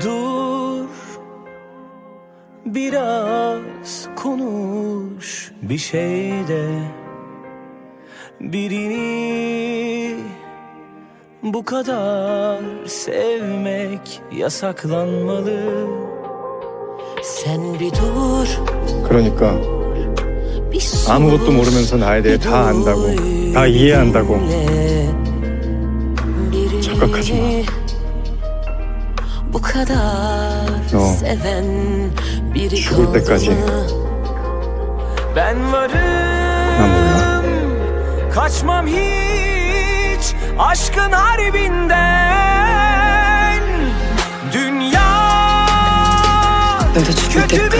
Dur Biraz konuş bir şey de Birini bu kadar sevmek yasaklanmalı Sen bir dur 그러니까 아무것도 모르면서 나에 대해 다 안다고, 다 이해한다고. 착각하지 마. bu kadar no. seven biri Şurada kaldı kaçayım. Ben varım kaçmam hiç aşkın harbinden dünya kötü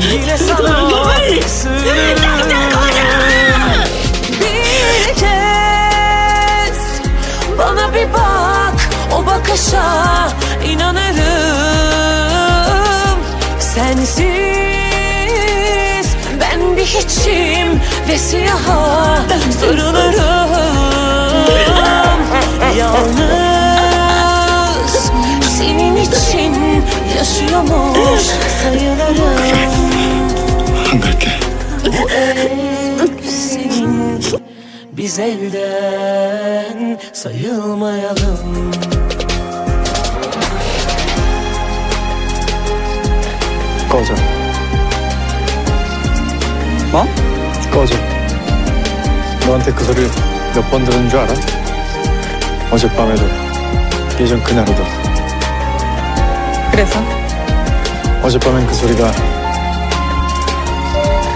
Yine sana Bir kez bana bir bak o bakışa inanırım. Sensiz ben bir hiçim ve siyaha sarılırım. Yalnız senin için yaşıyormuş sayılırım 안 갈게. Biz elden sayılmayalım 꺼져. 뭐? 꺼져. 너한테 그 소리 몇번 들은 줄 알아? 어젯밤에도, 예전 그날에도. 그래서 어젯밤엔 그 소리가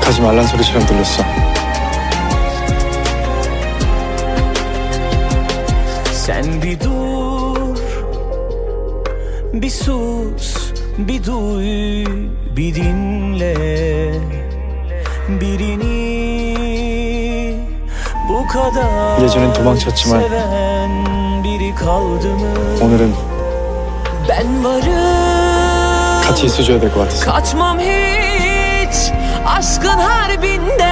가지 말란 소리처럼 들렸어. Sen bir dur Bir sus Bir duy Bir dinle Birini Bu kadar 예전엔 도망쳤지만 Seven biri kaldı mı 오늘은 Ben varım 같이 있어줘야 될 것 같았어. Kaçmam hiç aşkın harbinden.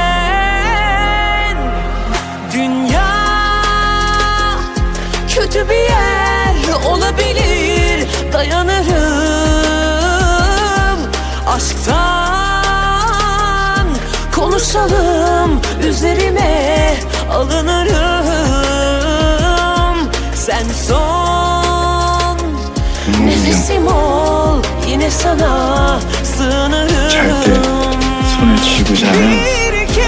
Dünya kötü bir yer olabilir Dayanırım. Aşktan Konuşalım üzerime alınırım. Sen son Nefesim ol yine sana sığınırım. 잘때 손을 쥐고 자면 Bir kez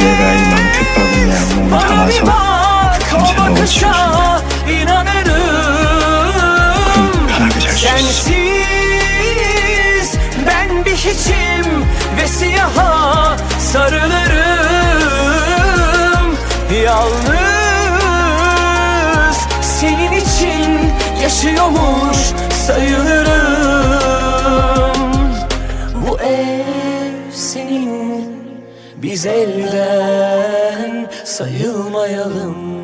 내가 이 망태바구니에 몸을 Bana bir 담아서 bak o 금세 bakışa inanırım 편하게 잘 수 있어. Sensiz ben bir hiçim ve siyaha sarılırım Yalnız senin için yaşıyormuş sayılırım Senin biz elden sayılmayalım